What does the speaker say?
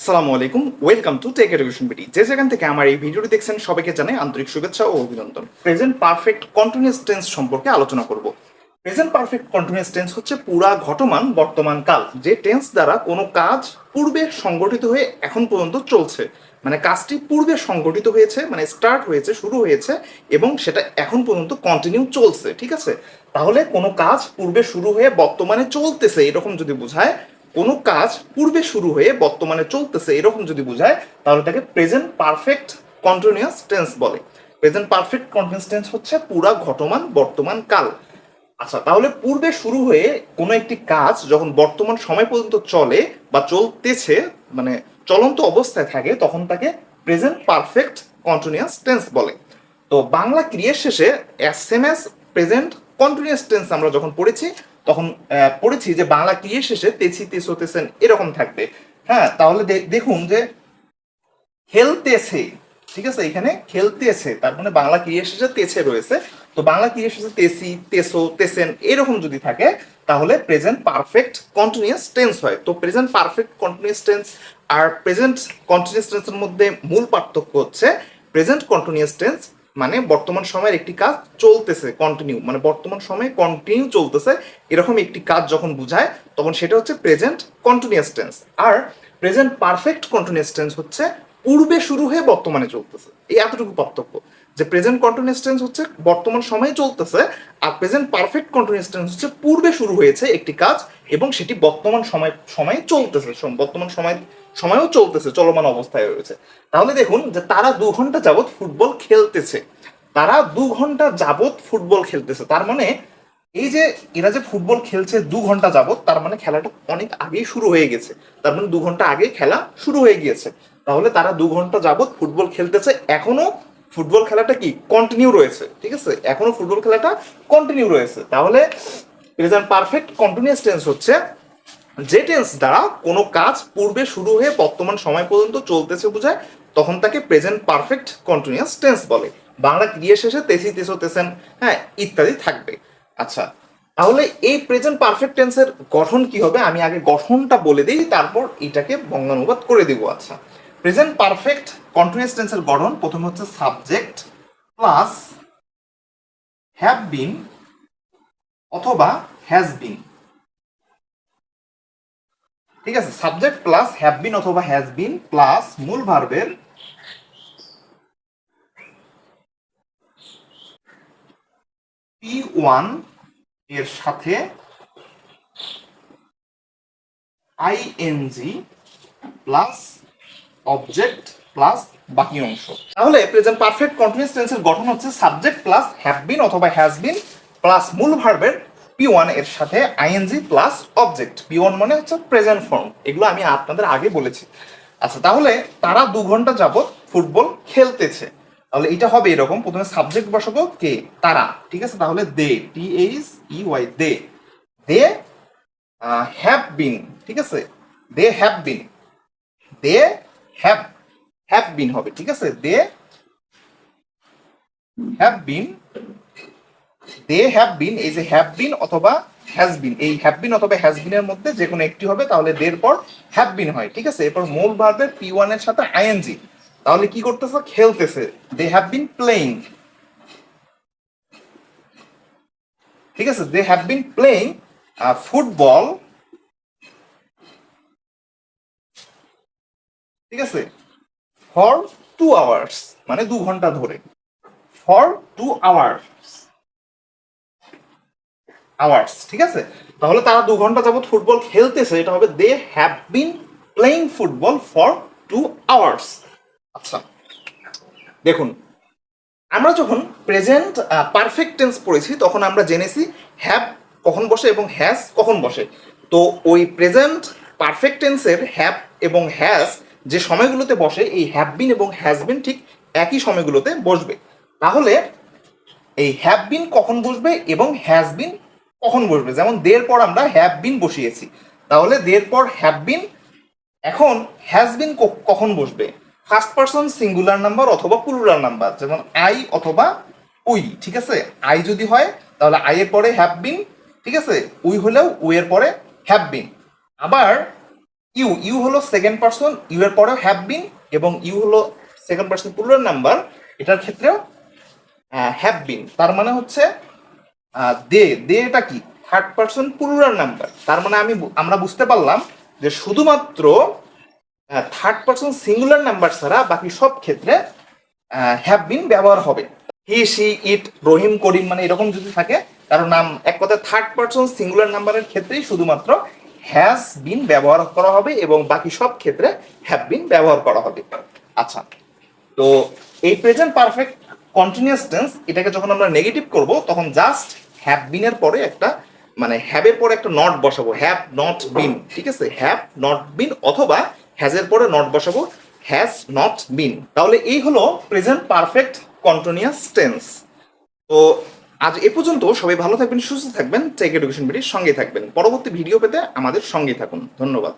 আসসালামু আলাইকুম, welcome to Tech Education BD. যে যেখান থেকে আমার এই ভিডিওটি দেখছেন, সবাইকে জানাই আন্তরিক শুভেচ্ছা ও অভিনন্দন। প্রেজেন্ট পারফেক্ট কন্টিনিউয়াস টেন্স সম্পর্কে আলোচনা করব। প্রেজেন্ট পারফেক্ট কন্টিনিউয়াস টেন্স হচ্ছে পুরা ঘটমান বর্তমান কাল, যে টেন্স দ্বারা কোনো কাজ পূর্বে সংগঠিত হয়ে এখন পর্যন্ত চলছে। মানে কাজটি পূর্বে সংগঠিত হয়েছে মানে স্টার্ট হয়েছে, শুরু হয়েছে, এবং সেটা এখন পর্যন্ত কন্টিনিউ চলছে, ঠিক আছে? তাহলে কোনো কাজ পূর্বে শুরু হয়ে বর্তমানে চলতেছে, এরকম যদি বোঝায় কোনো কাজ পূর্বে শুরু হয়ে বর্তমানে চলতেছে এরকম যদি বোঝায়, তাহলে তাকে প্রেজেন্ট পারফেক্ট কন্টিনিউয়াস টেন্স বলে। প্রেজেন্ট পারফেক্ট কন্টিনিউয়াস টেন্স হচ্ছে পুরা ঘটমান বর্তমান কাল। আচ্ছা তাহলে পূর্বে শুরু হয়ে কোনো একটি কাজ যখন বর্তমান সময় পর্যন্ত চলে বা চলতেছে মানে চলন্ত অবস্থায় থাকে, তখন তাকে প্রেজেন্ট পারফেক্ট কন্টিনিউয়াস টেন্স বলে। তো বাংলা ক্রিয়ার শেষে S M S present continuous tense আমরা যখন পড়েছি তখন পড়েছি যে বাংলা ক্রিয়ার শেষে তেছি তেসো তেসেন এরকম থাকবে। হ্যাঁ তাহলে দেখুন যে খেলতেছে, ঠিক আছে? এখানে খেলতেছে, তার মানে বাংলা ক্রিয়ার শেষে তেছে রয়েছে। তো বাংলা ক্রিয়ার শেষে তেসি তেসো, তেসেন এরকম যদি থাকে, তাহলে প্রেজেন্ট পারফেক্ট কন্টিনিউয়াস টেন্স হয়। তো প্রেজেন্ট পারফেক্ট কন্টিনিউয়াস টেন্স আর প্রেজেন্ট কন্টিনিউয়াস টেন্সের মধ্যে মূল পার্থক্য হচ্ছে প্রেজেন্ট কন্টিনিউয়াস টেন্স মানে বর্তমান সময়ের একটি কাজ চলতেছে কন্টিনিউ মানে বর্তমান সময়ে কন্টিনিউ চলতেছে, এরকম একটি কাজ যখন বুঝায়, তখন সেটা হচ্ছে প্রেজেন্ট কন্টিনিউয়াস টেন্স আর প্রেজেন্ট পারফেক্ট কন্টিনিউয়াস টেন্স হচ্ছে পূর্বে শুরু হয়ে বর্তমানে চলতেছে। এই এতটুকু পার্থক্য। যে প্রেজেন্ট কন্টিনিউয়াস টেন্স হচ্ছে বর্তমান সময়ে চলতেছে, আর প্রেজেন্ট পারফেক্ট কন্টিনিউয়াস টেন্স হচ্ছে পূর্বে শুরু হয়েছে একটি কাজ এবং সেটি বর্তমান সময়, সময়ে চলতেছে বর্তমান সময়, সময়ও চলতেছে, চলমান অবস্থায় রয়েছে। তাহলে দেখুন যে তারা দু ঘণ্টা যাবৎ ফুটবল খেলতেছে। তারা দু ঘণ্টা যাবৎ ফুটবল খেলতেছে। তার মানে এই যে এরা যে ফুটবল খেলছে দু ঘণ্টা যাবৎ, তার মানে খেলাটা অনেক আগেই শুরু হয়ে গেছে। তার মানে দু ঘণ্টা আগে খেলা শুরু হয়ে গিয়েছে। তাহলে তারা দু ঘণ্টা যাবৎ ফুটবল খেলতেছে, এখনও ফুটবল খেলাটা কি কন্টিনিউ রয়েছে, ঠিক আছে? এখনও ফুটবল খেলাটা কন্টিনিউ রয়েছে। তাহলে প্রেজেন্ট পারফেক্ট কন্টিনিউয়াস টেন্স হচ্ছে, যে টেন্স দ্বারা কোনো কাজ পূর্বে শুরু হয়ে বর্তমান সময় পর্যন্ত চলতেছে বোঝায়, তখন তাকে প্রেজেন্ট পারফেক্ট কন্টিনিউয়াস টেন্স বলে। বাংলা ক্রিয়া শেষে তেসি তেসো তেসেন হ্যাঁ ইত্যাদি থাকবে। আচ্ছা তাহলে এই প্রেজেন্ট পারফেক্ট টেন্সের গঠন কি হবে? আমি আগে গঠনটা বলে দিই, তারপর এটাকে বঙ্গানুবাদ করে দিব। আচ্ছা প্রেজেন্ট পারফেক্ট কন্টিনিউয়াস টেন্সের গঠন, প্রথম হচ্ছে সাবজেক্ট প্লাস হ্যাভ বিন অথবা হ্যাজ বিন ঠিক আছে? সাবজেক্ট প্লাস হ্যাভ বিন অথবা হ্যাজ বিন প্লাস মূল ভার্বের পি ওয়ানের সাথে আইএনজি প্লাস অবজেক্ট প্লাস বাকি অংশ। তাহলে প্রেজেন্ট পারফেক্ট কন্টিনিউয়াস টেন্সের গঠন হচ্ছে সাবজেক্ট প্লাস হ্যাভ বিন অথবা হ্যাজ বিন প্লাস মূল ভার্বের পি ওয়ানের সাথে ING plus object P one মানে হচ্ছে প্রেজেন্ট ফর্ম এগুলো আমি আপনাদের আগে বলেছি। আচ্ছা তাহলে তারা দু ঘণ্টা যাবৎ ফুটবল খেলতেছে। তাহলে এটা হবে এরকম। প্রথমে সাবজেক্ট বসাবো কে? তারা। ঠিক আছে? তাহলে they T H E Y they they have been ঠিক আছে? They have been they have have been হবে, ঠিক আছে? They have been they have বিন এই যে হ্যাভ বিন অথবা হ্যাজ বিন এই হ্যাভ বিন অথবা হ্যাজ বিনের মধ্যে যে কোনো একটি হবে, তাহলে দের পর হ্যাভ বিন হয়, ঠিক আছে? এরপর মূল ভার্বের পি ওয়ানের সাথে আইএনজি তাহলে কি করতেছে? খেলতেছে। দে হ্যাভ বিন প্লেইং ঠিক আছে? They have been playing football ঠিক আছে? ফর টু আওয়ার্স মানে দু ঘণ্টা ধরে। ফর টু আওয়ার্স আওয়ার্স ঠিক আছে? তাহলে তারা দু ঘণ্টা যাবত ফুটবল খেলতেছে, এটা হবে they have been playing football for two hours আচ্ছা দেখুন, আমরা যখন প্রেজেন্ট পারফেক্ট টেন্স পড়েছি, তখন আমরা জেনেছি হ্যাভ কখন বসে এবং হ্যাজ কখন বসে। তো ওই প্রেজেন্ট পারফেক্ট টেন্সের হ্যাভ এবং হ্যাজ যে সময়গুলোতে বসে, এই হ্যাভ বিন এবং হ্যাজ বিন ঠিক একই সময়গুলোতে বসবে। তাহলে এই হ্যাভ বিন কখন বসবে এবং হ্যাজ বিন কখন বসবে? যেমন দের পর আমরা হ্যাভ বিন বসিয়েছি। তাহলে দের পর হ্যাভ বিন এখন হ্যাজ বিন কখন বসবে? ফার্স্ট পার্সন সিঙ্গুলার নাম্বার অথবা প্লুরাল নাম্বার যেমন আই অথবা উই, ঠিক আছে? আই যদি হয়, তাহলে আই এর পরে হ্যাভ বিন ঠিক আছে? উই হলেও উই এর পরে হ্যাভ বিন আবার ইউ ইউ হলো সেকেন্ড পার্সন ইউ এর পরেও হ্যাভ বিন এবং ইউ হলো সেকেন্ড পার্সন প্লুরাল নাম্বার এটার ক্ষেত্রেও হ্যাভ বিন তার মানে হচ্ছে দে দে এটা কি? থার্ড পার্সন প্লুরাল নাম্বার তার মানে আমি আমরা বুঝতে পারলাম যে শুধুমাত্র থার্ড পার্সন সিঙ্গুলার নাম্বার ছাড়া বাকি সব ক্ষেত্রে হ্যাভ বিন ব্যবহার হবে। হি সি ইট, রহিম, করিম মানে এরকম যদি থাকে, কারণ নাম এক কথায় থার্ড পার্সন সিঙ্গুলার নাম্বারের ক্ষেত্রেই শুধুমাত্র হ্যাজ বিন ব্যবহার করা হবে এবং বাকি সব ক্ষেত্রে হ্যাভ বিন ব্যবহার করা হবে। আচ্ছা তো এই প্রেজেন্ট পারফেক্ট কন্টিনিউয়াস টেন্স এটাকে যখন আমরা নেগেটিভ করব, তখন জাস্ট হ্যাভ বিনের পরে একটা মানে হ্যাভের পরে একটা নট বসাবো। হ্যাভ নট বিন ঠিক আছে? হ্যাভ নট বিন অথবা হ্যাজের পরে নট বসাবো। হ্যাজ নট বিন তাহলে এই হলো প্রেজেন্ট পারফেক্ট কন্টিনিউয়াস টেন্স তো আজ এ পর্যন্ত সবাই ভালো থাকবেন, সুস্থ থাকবেন টেক এডুকেশন ভিডিওর সঙ্গে থাকবেন। পরবর্তী ভিডিও পেতে আমাদের সঙ্গে থাকুন। ধন্যবাদ।